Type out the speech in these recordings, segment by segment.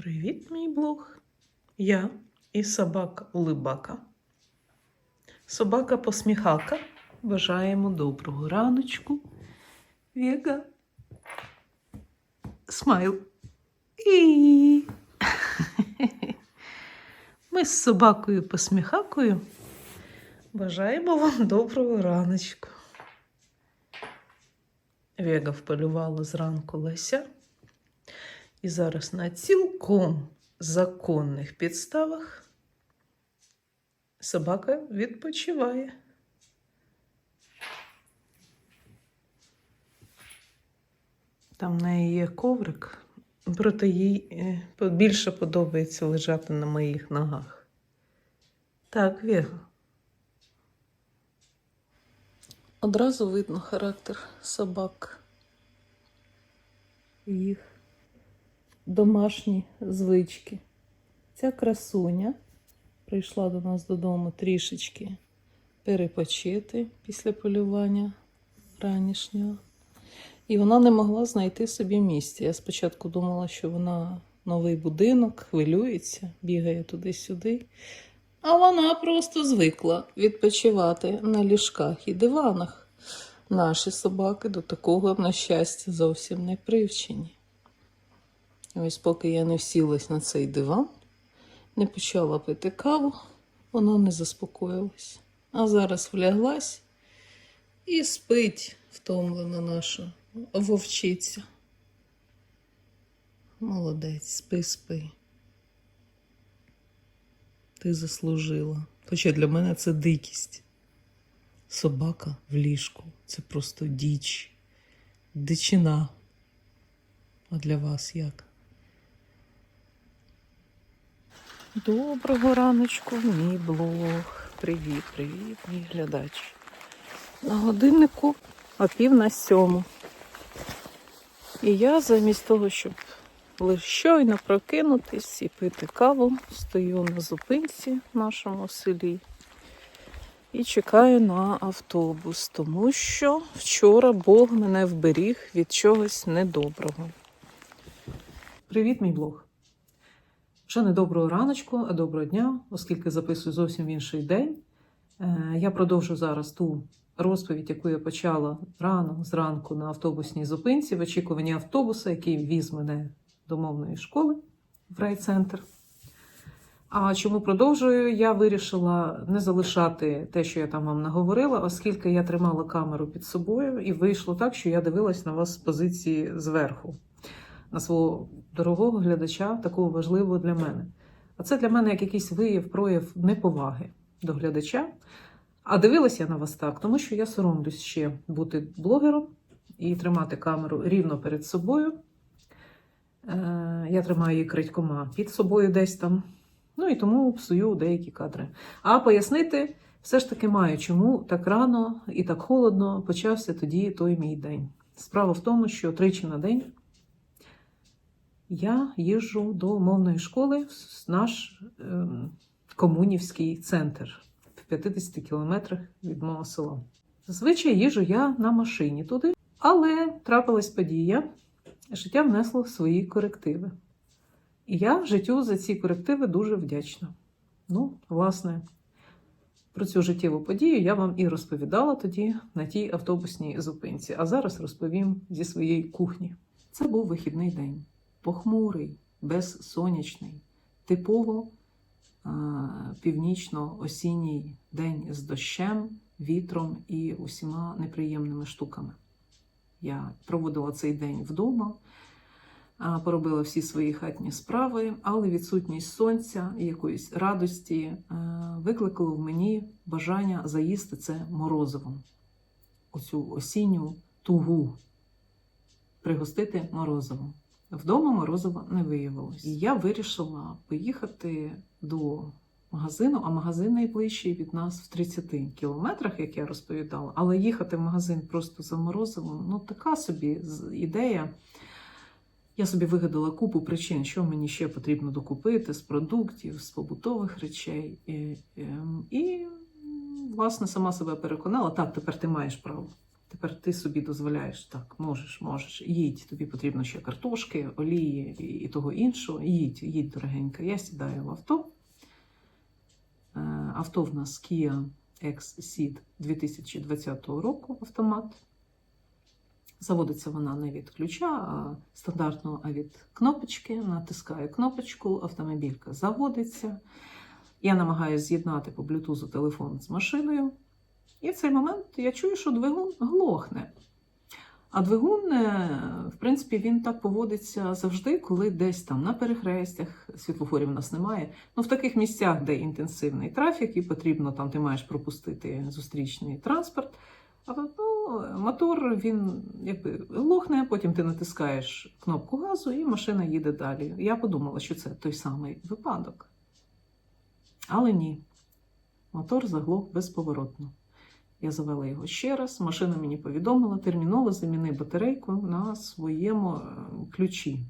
Привіт, мій блог. Я і собака Улибака. Собака посміхака. Бажаємо доброго раночку. Вега. Смайл. І. Ми з собакою посміхакою бажаємо вам доброго раночку. Вега вполювала зранку Леся. І зараз на цілком законних підставах собака відпочиває. Там в неї є коврик, проте їй е, більше подобається лежати на моїх ногах. Так, Вега. Одразу видно характер собак. Їх домашні звички. Ця красуня прийшла до нас додому трішечки перепочити після полювання ранішнього. І вона не могла знайти собі місця. Я спочатку думала, що вона новий будинок, хвилюється, бігає туди-сюди. А вона просто звикла відпочивати на ліжках і диванах. Наші собаки до такого, на щастя, зовсім не привчені. І Ось поки я не всілась на цей диван, не почала пити каву, вона не заспокоїлась. А зараз вляглась і спить втомлена наша вовчиця. Молодець, спи, спи. Ти заслужила. Хоча для мене це дикість. Собака в ліжку це просто діч, дичина. А для вас як? Доброго раночку, мій блог. Привіт, привіт, мій глядач. На годиннику о пів на сьому. І я замість того, щоб лише щойно прокинутись і пити каву, стою на зупинці в нашому селі і чекаю на автобус, тому що вчора Бог мене вберіг від чогось недоброго. Привіт, мій блог. Вже не доброго раночку, а доброго дня, оскільки записую зовсім інший день. Е, Я продовжу зараз ту розповідь, яку я почала рано зранку на автобусній зупинці, в очікуванні автобуса, який віз мене до мовної школи в райцентр. А чому продовжую? Я вирішила не залишати те, що я там вам наговорила, оскільки я тримала камеру під собою, і вийшло так, що я дивилась на вас з позиції зверху, на свого дорогого глядача, такого важливого для мене. А це для мене як якийсь вияв, прояв неповаги до глядача. А дивилась я на вас так, тому що я соромлюсь ще бути блогером і тримати камеру рівно перед собою. Е, Я тримаю її крадькома під собою десь там. Ну і тому псую деякі кадри. А пояснити все ж таки маю, чому так рано і так холодно почався тоді той мій день. Справа в тому, що тричі на день я їжджу до мовної школи в наш ем, комунівський центр в 50 кілометрах від мого села. Зазвичай їжджу я на машині туди, але трапилась подія, життя внесло свої корективи. І я життю за ці корективи дуже вдячна. Ну, власне, про цю життєву подію я вам і розповідала тоді на тій автобусній зупинці, а зараз розповім зі своєї кухні. Це був вихідний день, похмурий, безсонячний, типово північно-осінній день з дощем, вітром і усіма неприємними штуками. Я проводила цей день вдома, поробила всі свої хатні справи, але відсутність сонця і якоїсь радості викликало в мені бажання заїсти це морозивом. Оцю осінню тугу пригостити морозивом. Вдома морозива не виявилось. І я вирішила поїхати до магазину, а магазин найближчий від нас в 30 кілометрах, як я розповідала. Але їхати в магазин просто за морозивом ну така собі ідея. Я собі вигадала купу причин, що мені ще потрібно докупити з продуктів, з побутових речей. І, ем, і, власне, сама себе переконала, так, тепер ти маєш право. Тепер ти собі дозволяєш, так, можеш, можеш, їдь, тобі потрібно ще картошки, олії і, того іншого. Їдь, їдь, дорогенька. Я сідаю в авто. Е, Авто в нас Kia X-Ceed 2020 року автомат. Заводиться вона не від ключа, а стандартно, а від кнопочки. Натискаю кнопочку, автомобілька заводиться. Я намагаюся з'єднати по блютузу телефон з машиною. І в цей момент я чую, що двигун глохне. А двигун, е, в принципі, він так поводиться завжди, коли десь там на перехрестях, світлофорів у нас немає. Ну, в таких місцях, де інтенсивний трафік, і потрібно там, ти маєш пропустити зустрічний транспорт. А ну, мотор він якби глохне, потім ти натискаєш кнопку газу, і машина їде далі. Я подумала, що це той самий випадок. Але ні, мотор заглох безповоротно. Я завела його ще раз. Машина мені повідомила, терміново заміни батарейку на своєму е, ключі.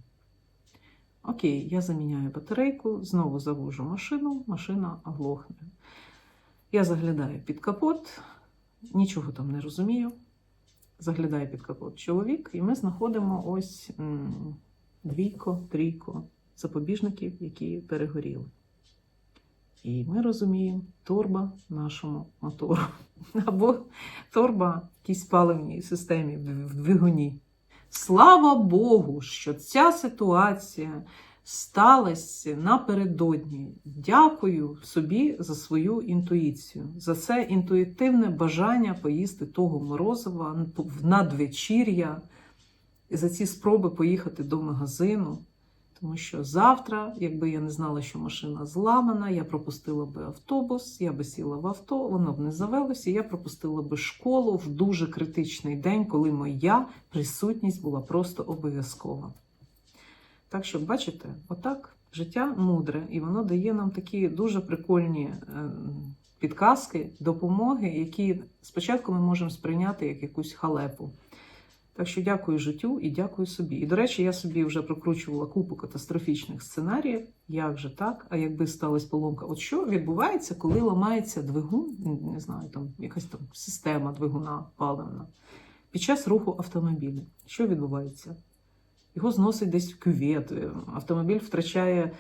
Окей, я заміняю батарейку, знову завожу машину, машина оглохне. Я заглядаю під капот, нічого там не розумію. Заглядає під капот чоловік, і ми знаходимо ось двійко, трійко запобіжників, які перегоріли. І ми розуміємо, торба нашому мотору. Або торба якійсь паливній системі в двигуні. Слава Богу, що ця ситуація сталася напередодні. Дякую собі за свою інтуїцію, за це інтуїтивне бажання поїсти того морозива в надвечір'я, за ці спроби поїхати до магазину. Тому що завтра, якби я не знала, що машина зламана, я пропустила би автобус, я би сіла в авто, воно б не завелося, я пропустила би школу в дуже критичний день, коли моя присутність була просто обов'язкова. Так що, бачите, отак життя мудре, і воно дає нам такі дуже прикольні е, підказки, допомоги, які спочатку ми можемо сприйняти як якусь халепу. Так що дякую життю і дякую собі. І, до речі, я собі вже прокручувала купу катастрофічних сценаріїв. Як же так? А якби сталася поломка? От що відбувається, коли ламається двигун, не знаю, там якась там система двигуна паливна під час руху автомобіля? Що відбувається? Його зносить десь в кювет, автомобіль втрачає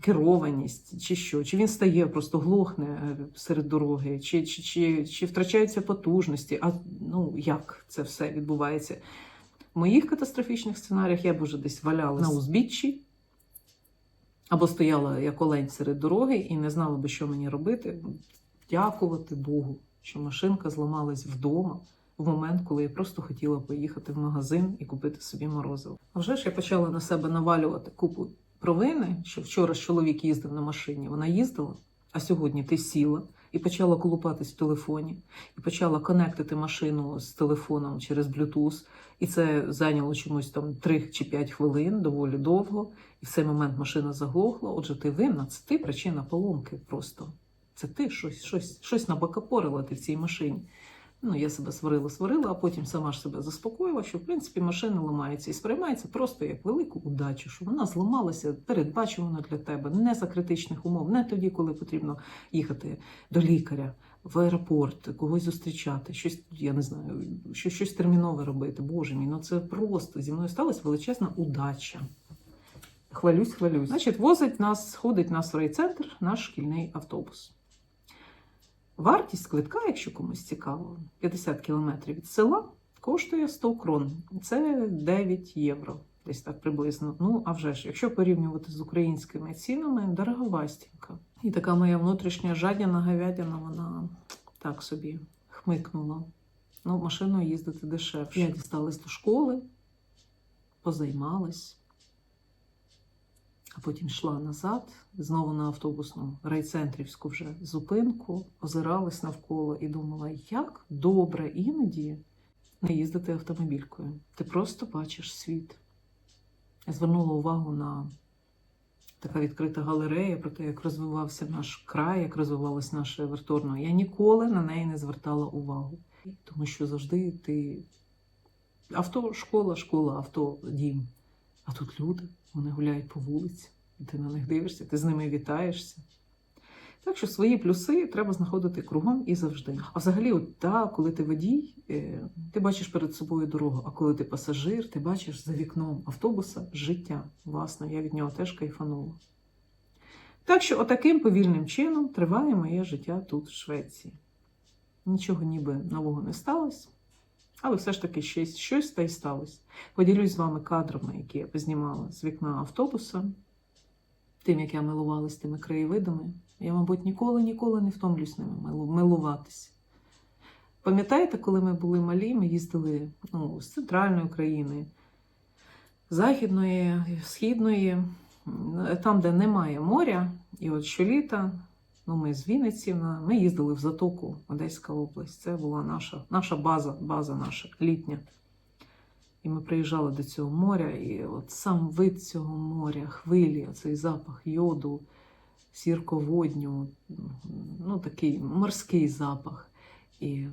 керованість, чи що, чи він стає, просто глохне е, серед дороги, чи, чи, чи, чи втрачаються потужності. А ну як це все відбувається? В моїх катастрофічних сценаріях я б вже десь валялась на узбіччі, або стояла як олень серед дороги і не знала би, що мені робити. Дякувати Богу, що машинка зламалась вдома в момент, коли я просто хотіла поїхати в магазин і купити собі морозиво. А вже ж я почала на себе навалювати купу провини, що вчора чоловік їздив на машині, вона їздила, а сьогодні ти сіла і почала колупатись в телефоні, і почала конектити машину з телефоном через Bluetooth. І це зайняло чомусь там 3 чи 5 хвилин, доволі довго. І в цей момент машина заглохла. Отже, ти винна, це ти причина поломки просто. Це ти щось, щось, щось набакапорила ти в цій машині. Ну, я себе сварила, сварила, а потім сама ж себе заспокоїла, що в принципі машина ламається і сприймається просто як велику удачу, що вона зламалася передбачувано для тебе, не за критичних умов, не тоді, коли потрібно їхати до лікаря, в аеропорт, когось зустрічати, щось, я не знаю, щось, щось термінове робити. Боже мій, ну це просто зі мною сталася величезна удача. Хвалюсь, хвалюсь. Значить, возить нас, ходить нас в райцентр наш шкільний автобус. Вартість квитка, якщо комусь цікаво, 50 кілометрів від села коштує 100 крон. Це 9 євро, десь так приблизно. Ну, а вже ж, якщо порівнювати з українськими цінами, дороговастенька. І така моя внутрішня жадяна говядина, вона так собі хмикнула. Ну, машиною їздити дешевше. Я дісталась до школи, позаймалась, а потім йшла назад, знову на автобусну райцентрівську вже зупинку, озиралась навколо і думала, як добре іноді не їздити автомобількою. Ти просто бачиш світ. Я звернула увагу на така відкрита галерея про те, як розвивався наш край, як розвивалось наше верторно. Я ніколи на неї не звертала увагу, тому що завжди ти авто, школа, школа, авто, дім. А тут люди, вони гуляють по вулиці, ти на них дивишся, ти з ними вітаєшся. Так що свої плюси треба знаходити кругом і завжди. А взагалі, от та, коли ти водій, е, ти бачиш перед собою дорогу, а коли ти пасажир, ти бачиш за вікном автобуса життя. Власне, я від нього теж кайфанула. Так що, отаким повільним чином триває моє життя тут, в Швеції. Нічого ніби нового не сталося, але все ж таки щось, щось та й сталося. Поділюсь з вами кадрами, які я познімала з вікна автобуса, тим, як я милувалась тими краєвидами. Я, мабуть, ніколи, ніколи не втомлюсь ними милу- милуватися. Пам'ятаєте, коли ми були малі, ми їздили ну, з центральної України, західної, східної, там, де немає моря, і от щоліта, ну, ми з Вінниці, ми їздили в Затоку, Одеська область. Це була наша, наша база, база наша літня. І ми приїжджали до цього моря, і от сам вид цього моря, хвилі, цей запах йоду, сірководню, ну такий морський запах. І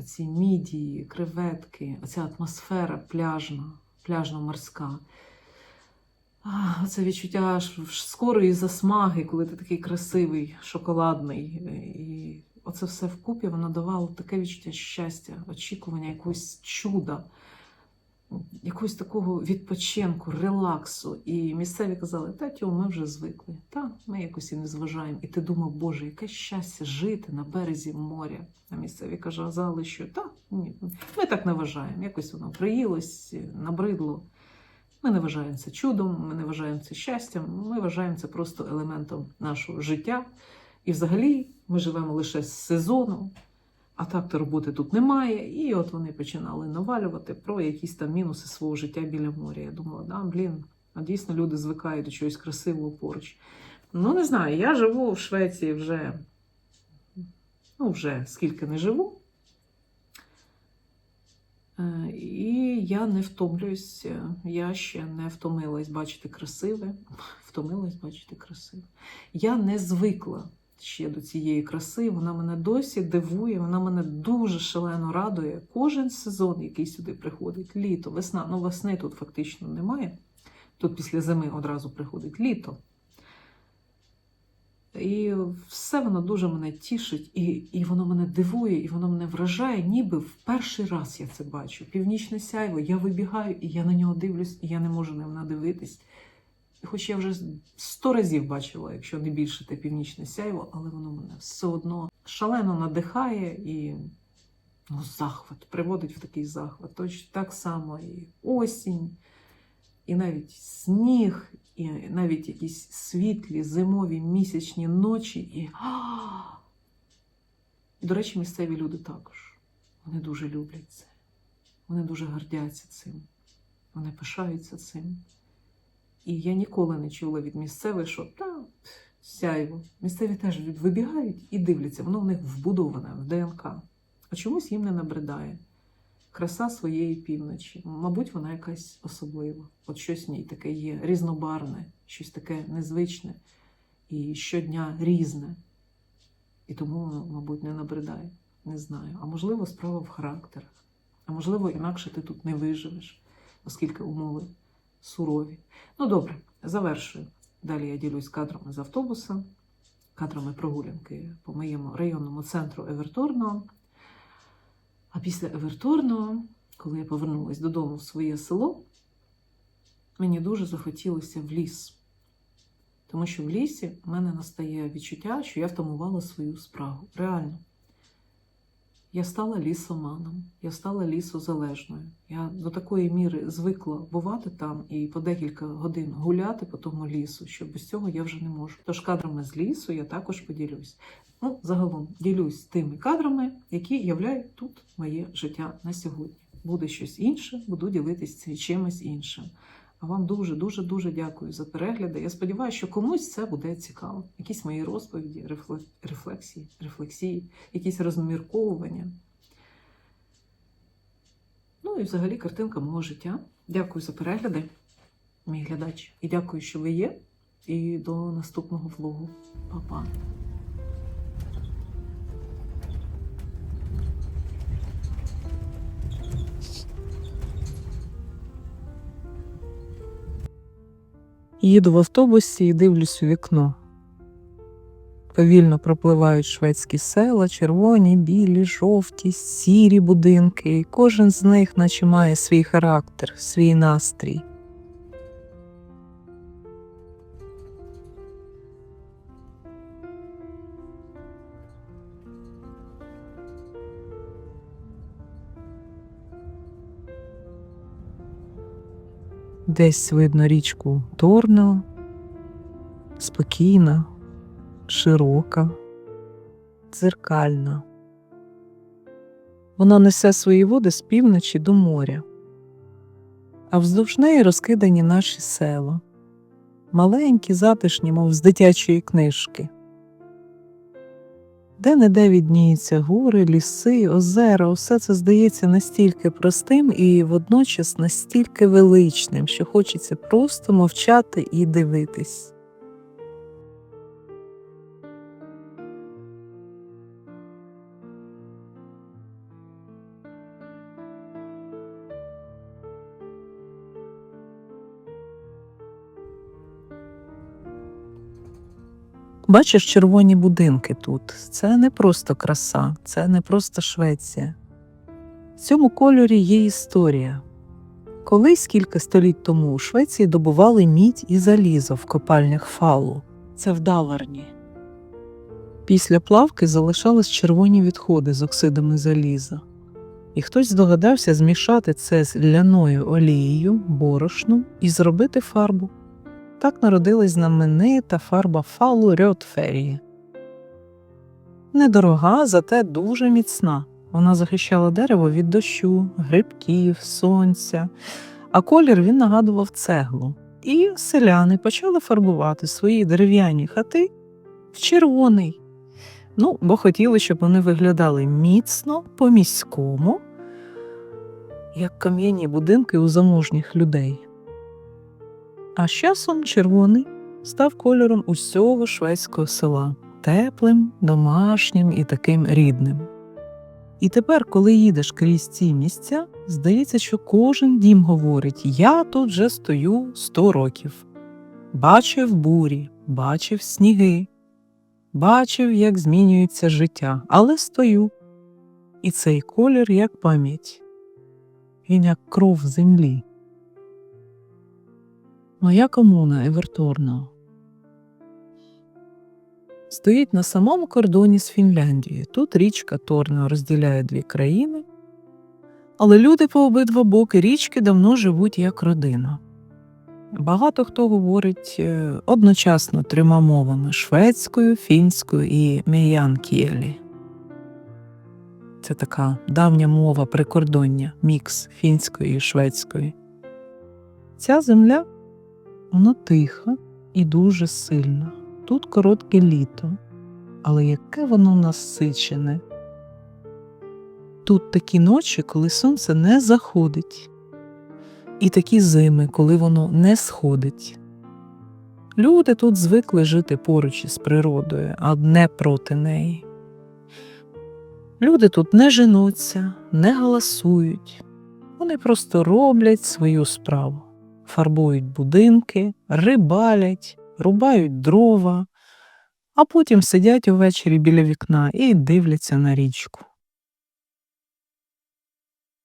оці мідії, креветки, оця атмосфера пляжна, пляжно-морська. А, Оце відчуття скорої засмаги, коли ти такий красивий, шоколадний. І оце все вкупі воно давало таке відчуття щастя, очікування якогось чуда, якогось такого відпочинку, релаксу. І місцеві казали, та ми вже звикли. Та ми якось і не зважаємо. І ти думав, Боже, яке щастя жити на березі моря. А місцеві казали, що та ні, ми так не вважаємо. Якось воно приїлось, набридло. Ми не вважаємо це чудом, ми не вважаємо це щастям, ми вважаємо це просто елементом нашого життя. І взагалі ми живемо лише з сезону, а так то роботи тут немає. І от вони починали навалювати про якісь там мінуси свого життя біля моря. Я думала, да, блін, а дійсно люди звикають до чогось красивого поруч. Ну, не знаю, я живу в Швеції вже, ну, вже скільки не живу. Е, І я не втомлююсь, е, я ще не втомилась бачити красиве. Втомилась бачити красиве. Я не звикла ще до цієї краси. Вона мене досі дивує, вона мене дуже шалено радує. Кожен сезон, який сюди приходить, літо, весна. Ну, весни тут фактично немає. Тут після зими одразу приходить літо. І все воно дуже мене тішить, і, і воно мене дивує, і воно мене вражає, ніби в перший раз я це бачу. Північне сяйво, я вибігаю, і я на нього дивлюсь, і я не можу ним надивитись. І хоч я вже сто разів бачила, якщо не більше те північне сяйво, але воно мене все одно шалено надихає і ну, захват, приводить в такий захват. Точно так само і осінь, і навіть сніг, і навіть якісь світлі зимові місячні ночі. І... До речі, місцеві люди також. Вони дуже люблять це. Вони дуже гордяться цим. Вони пишаються цим. І я ніколи не чула від місцевих, що та сяйво. Місцеві теж вибігають і дивляться, воно в них вбудоване в ДНК. А чомусь їм не набридає. Краса своєї півночі. Мабуть, вона якась особлива. От щось в ній таке є, різнобарне, щось таке незвичне і щодня різне. І тому воно, мабуть, не набридає. Не знаю. А можливо, справа в характерах. А можливо, інакше ти тут не виживеш, оскільки умови сурові. Ну, добре, завершую. Далі я ділюсь кадрами з автобуса, кадрами прогулянки по моєму районному центру Еверторного. А після Евертурного, коли я повернулася додому в своє село, мені дуже захотілося в ліс. Тому що в лісі в мене настає відчуття, що я втамувала свою справу. Реально. Я стала лісоманом, я стала лісозалежною. Я до такої міри звикла бувати там і по декілька годин гуляти по тому лісу, що без цього я вже не можу. Тож кадрами з лісу я також поділюсь. Ну, загалом ділюсь тими кадрами, які являють тут моє життя на сьогодні. Буде щось інше, буду ділитися чимось іншим. А вам дуже, дуже, дуже дякую за перегляди. Я сподіваюся, що комусь це буде цікаво. Якісь мої розповіді, рефлексії, рефлексії, якісь розмірковування. Ну і взагалі картинка мого життя. Дякую за перегляди, мій глядач. І дякую, що ви є. І до наступного влогу. Па-па. Їду в автобусі і дивлюсь у вікно. Повільно пропливають шведські села, червоні, білі, жовті, сірі будинки, і кожен з них наче має свій характер, свій настрій. Десь видно річку Торно, спокійна, широка, дзеркальна. Вона несе свої води з півночі до моря, а вздовж неї розкидані наші села, маленькі, затишні, мов з дитячої книжки. Де не де відніються гори, ліси, озера, усе це здається настільки простим і водночас настільки величним, що хочеться просто мовчати і дивитись. Бачиш червоні будинки тут. Це не просто краса, це не просто Швеція. В цьому кольорі є історія. Колись кілька століть тому у Швеції добували мідь і залізо в копальнях фалу. Це в Даларні. Після плавки залишались червоні відходи з оксидами заліза. І хтось здогадався змішати це з ляною олією, борошном і зробити фарбу. Так народилась знаменита фарба фалу Рьотферії. Недорога, зате дуже міцна. Вона захищала дерево від дощу, грибків, сонця, а колір він нагадував цеглу. І селяни почали фарбувати свої дерев'яні хати в червоний. Ну, бо хотіли, щоб вони виглядали міцно, по-міському, як кам'яні будинки у заможніх людей. А з часом червоний став кольором усього шведського села теплим, домашнім і таким рідним. І тепер, коли їдеш крізь ці місця, здається, що кожен дім говорить: я тут вже стою сто років. Бачив бурі, бачив сніги, бачив, як змінюється життя, але стою. І цей колір як пам'ять, він як кров землі. Моя комуна Еверторно стоїть на самому кордоні з Фінляндією. Тут річка Торно розділяє дві країни, але люди по обидва боки річки давно живуть як родина. Багато хто говорить е, одночасно трьома мовами шведською, фінською і меянкієлі. Це така давня мова прикордоння, мікс фінської і шведської. Ця земля вона тиха і дуже сильна. Тут коротке літо, але яке воно насичене. Тут такі ночі, коли сонце не заходить, і такі зими, коли воно не сходить. Люди тут звикли жити поруч із природою, а не проти неї. Люди тут не женуться, не галасують, вони просто роблять свою справу фарбують будинки, рибалять, рубають дрова, а потім сидять увечері біля вікна і дивляться на річку.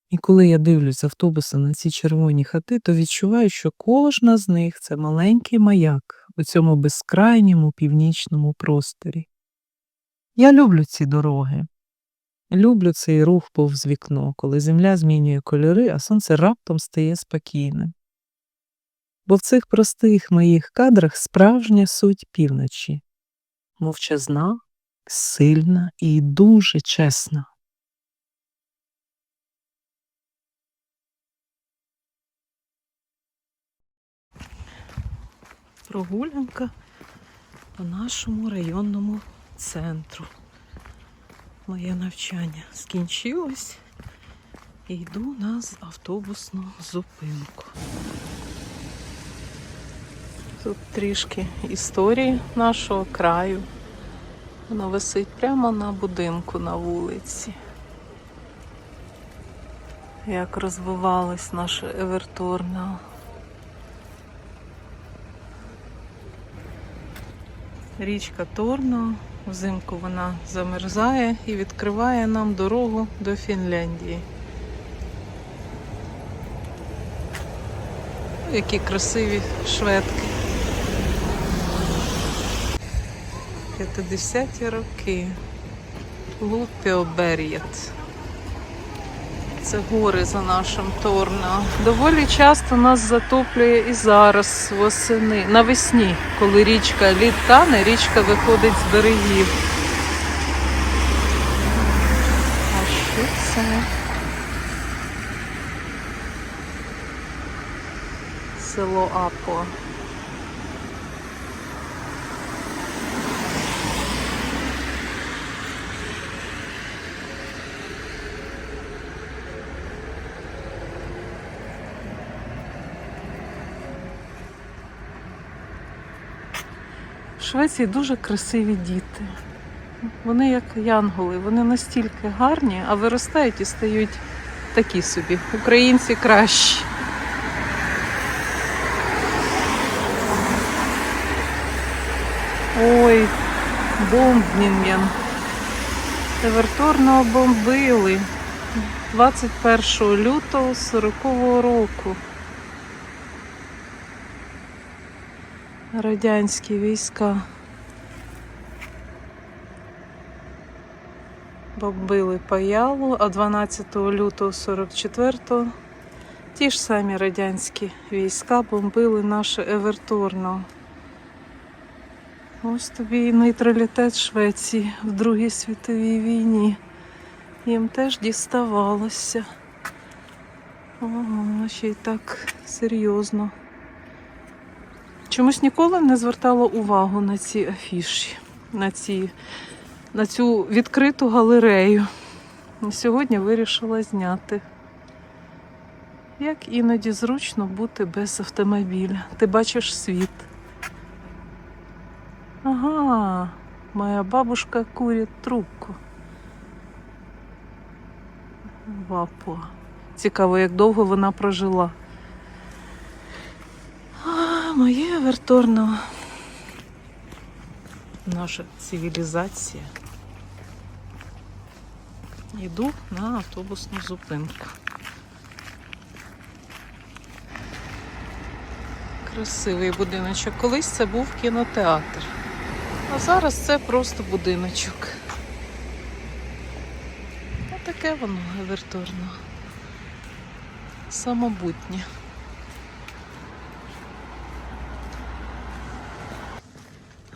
І коли я дивлюсь з автобуса на ці червоні хати, то відчуваю, що кожна з них це маленький маяк у цьому безкрайньому північному просторі. Я люблю ці дороги. Люблю цей рух повз вікно, коли земля змінює кольори, а сонце раптом стає спокійним бо в цих простих моїх кадрах справжня суть півночі мовчазна, сильна і дуже чесна. Прогулянка по нашому районному центру. Моє навчання скінчилось і йду на автобусну зупинку. Тут трішки історії нашого краю. Вона висить прямо на будинку на вулиці. Як розвивалось наше Еверторно. Річка Торно Взимку вона замерзає і відкриває нам дорогу до Фінляндії. Які красиві шведки. 50-ті роки. Лупіобер'єт. Це гори за нашим Торно. Доволі часто нас затоплює і зараз восени. Навесні, коли річка лід тане, річка виходить з берегів. А що це? Село Апо. Швеції дуже красиві діти. Вони як янголи, вони настільки гарні, а виростають і стають такі собі. Українці кращі. Ой, бомбнінген. Еверторно бомбили 21 лютого 40-го року. Радянські війська. Бомбили Паялу, а 12 лютого 44-го ті ж самі радянські війська бомбили наше Еверторно. Ось тобі і нейтралітет Швеції в Другій світовій війні. Їм теж діставалося. Ого, ще й так серйозно. Чомусь ніколи не звертала увагу на ці афіші, на, ці, на цю відкриту галерею. Сьогодні вирішила зняти. Як іноді зручно бути без автомобіля. Ти бачиш світ. Ага, моя бабушка курить трубку. Вапуа. Цікаво, як довго вона прожила. Моє Еверторно. Наша цивілізація. Йду на автобусну зупинку. Красивий будиночок. Колись це був кінотеатр. А зараз це просто будиночок. Отаке воно Еверторно. Самобутнє.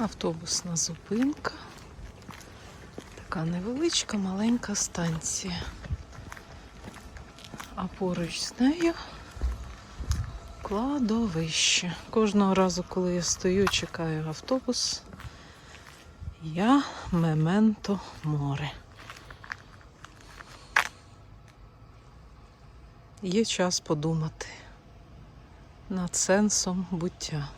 Автобусна зупинка. Така невеличка маленька станція. А поруч з нею кладовище. Кожного разу, коли я стою, чекаю автобус, я мементо море. Є час подумати над сенсом буття.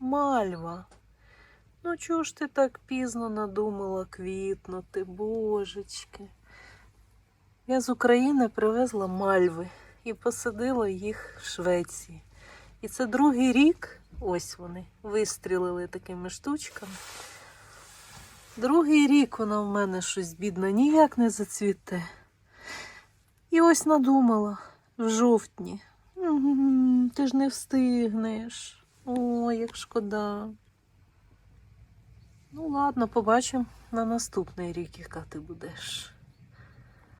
Мальва. Ну чого ж ти так пізно надумала квітнути, божечки? Я з України привезла мальви і посадила їх в Швеції. І це другий рік, ось вони, вистрілили такими штучками. Другий рік вона в мене щось бідна, ніяк не зацвіте. І ось надумала в жовтні. Ти ж не встигнеш. Ой, як шкода. Ну, ладно, побачимо на наступний рік, яка ти будеш.